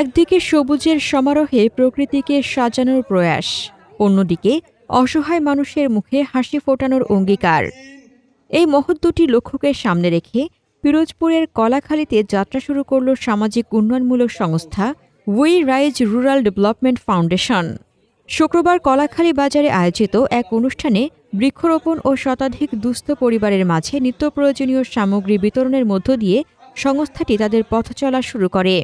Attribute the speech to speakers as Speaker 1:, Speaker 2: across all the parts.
Speaker 1: একদিকে সবুজের সমারোহে প্রকৃতিকে সাজানোর প্রয়াস, অন্যদিকে অসহায় মানুষের মুখে হাসি ফোটানোর অঙ্গীকার। এই মহৎ দুটি লক্ষ্যকে সামনে রেখে পিরোজপুরের কলাখালীতে যাত্রা শুরু করল সামাজিক উন্নয়নমূলক সংস্থা we rise rural development foundation শুক্রবার কলাখালী বাজারে আয়োজিত এক অনুষ্ঠানে বৃক্ষরোপণ ও শতাধিক দুস্থ পরিবারের মাঝে নিত্য প্রয়োজনীয় সামগ্রী বিতরণের মধ্য দিয়ে সংস্থাটি তাদের পথ চলা শুরু করে।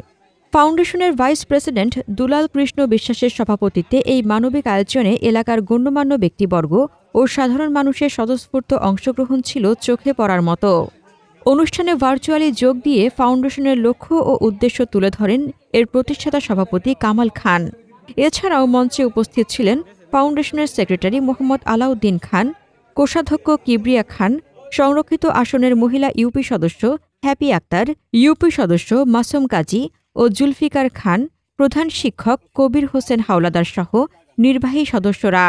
Speaker 1: ফাউন্ডেশনের ভাইস প্রেসিডেন্ট দুলাল কৃষ্ণ বিশ্বাসের সভাপতিত্বে এই মানবিক আয়োজনে এলাকার গণ্যমান্য ব্যক্তিবর্গ ও সাধারণ মানুষের স্বতঃস্ফূর্ত অংশগ্রহণ ছিল চোখে পড়ার মতো। অনুষ্ঠানে ভার্চুয়ালি যোগ দিয়ে ফাউন্ডেশনের লক্ষ্য ও উদ্দেশ্য তুলে ধরেন এর প্রতিষ্ঠাতা সভাপতি কামাল খান। এছাড়াও মঞ্চে উপস্থিত ছিলেন ফাউন্ডেশনের সেক্রেটারি মোহাম্মদ আলাউদ্দিন খান, কোষাধ্যক্ষ কিবরিয়া খান সংরক্ষিত আসনের মহিলা ইউপি সদস্য হ্যাপি আক্তার, ইউপি সদস্য মাসুম কাজী ও জুলফিকার খান, প্রধান শিক্ষক কবির হোসেন হাওলাদার সহ নির্বাহী সদস্যরা।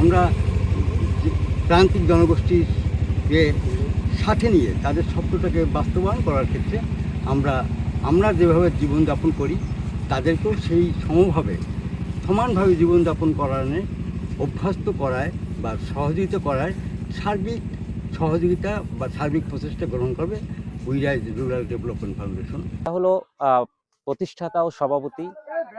Speaker 2: আমরা প্রান্তিক জনগোষ্ঠীর যে সাথে নিয়ে তাদের স্বপ্নটাকে বাস্তবায়ন করার ক্ষেত্রে আমরা আমরা যেভাবে জীবনযাপন করি, তাদেরকেও সেই সমভাবে সমানভাবে জীবনযাপন করানোর অভ্যস্ত করায় বা সহযোগিতা করায় সার্বিক সহযোগিতা বা সার্বিক প্রচেষ্টা গ্রহণ করবে we rise rural development foundation.
Speaker 3: হলো প্রতিষ্ঠাতা ও সভাপতি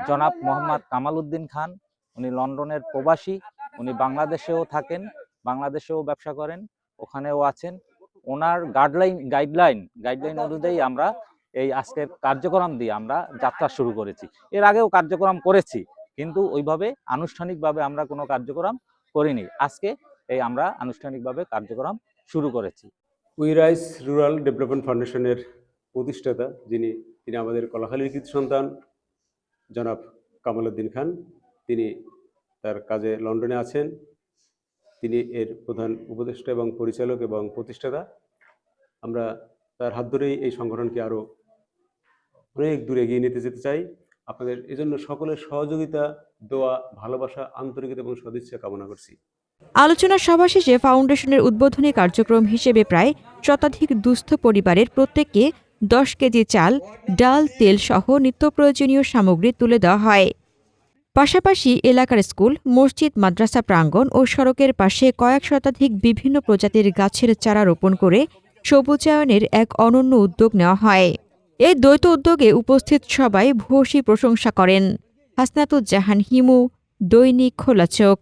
Speaker 3: জনাব মোহাম্মদ কামাল উদ্দিন খান। উনি লন্ডনের প্রবাসী, উনি বাংলাদেশেও থাকেন, বাংলাদেশেও ব্যবসা করেন, ওখানেও আছেন। ওনার গাইডলাইন গাইডলাইন গাইডলাইন অনুযায়ী আমরা এই আজকের কার্যক্রম দিয়ে আমরা যাত্রা শুরু করেছি। এর আগেও কার্যক্রম করেছি। কিন্তু ওইভাবে আনুষ্ঠানিকভাবে আমরা কোনো কার্যক্রম করিনি। আজকে এই আমরা আনুষ্ঠানিকভাবে কার্যক্রম শুরু করেছি।
Speaker 4: উইরাইস রুরাল ডেভেলপমেন্ট ফাউন্ডেশনের প্রতিষ্ঠাতা যিনি তিনি আমাদের কলাখালীর কৃতি সন্তান জনাব কামাল উদ্দিন খান। তিনি তার কাজে লন্ডনে আছেন। তিনি এর প্রধান উপদেষ্টা এবং পরিচালক এবং প্রতিষ্ঠাতা। আমরা তার হাত ধরেই এই সংগঠনকে আরও অনেক দূরে এগিয়ে নিতে যেতে চাই। আপনাদের এজন্য সকলের সহযোগিতা, দোয়া, ভালোবাসা, আন্তরিকতা এবং সদিচ্ছা কামনা করছি।
Speaker 1: আলোচনা সভা শেষে ফাউন্ডেশনের উদ্বোধনী কার্যক্রম হিসেবে প্রায় শতাধিক দুস্থ পরিবারের প্রত্যেককে দশ কেজি চাল, ডাল, তেল সহ নিত্য প্রয়োজনীয় সামগ্রী তুলে দেওয়া হয়। পাশাপাশি এলাকার স্কুল, মসজিদ, মাদ্রাসা প্রাঙ্গণ ও সড়কের পাশে কয়েক শতাধিক বিভিন্ন প্রজাতির গাছের চারা রোপণ করে সবুজায়নের এক অনন্য উদ্যোগ নেওয়া হয়। এই দ্বৈত উদ্যোগে উপস্থিত সবাই ভূয়সী প্রশংসা করেন। হাসনাতুজ্জাহান হিমু দৈনিক খোলা চোখ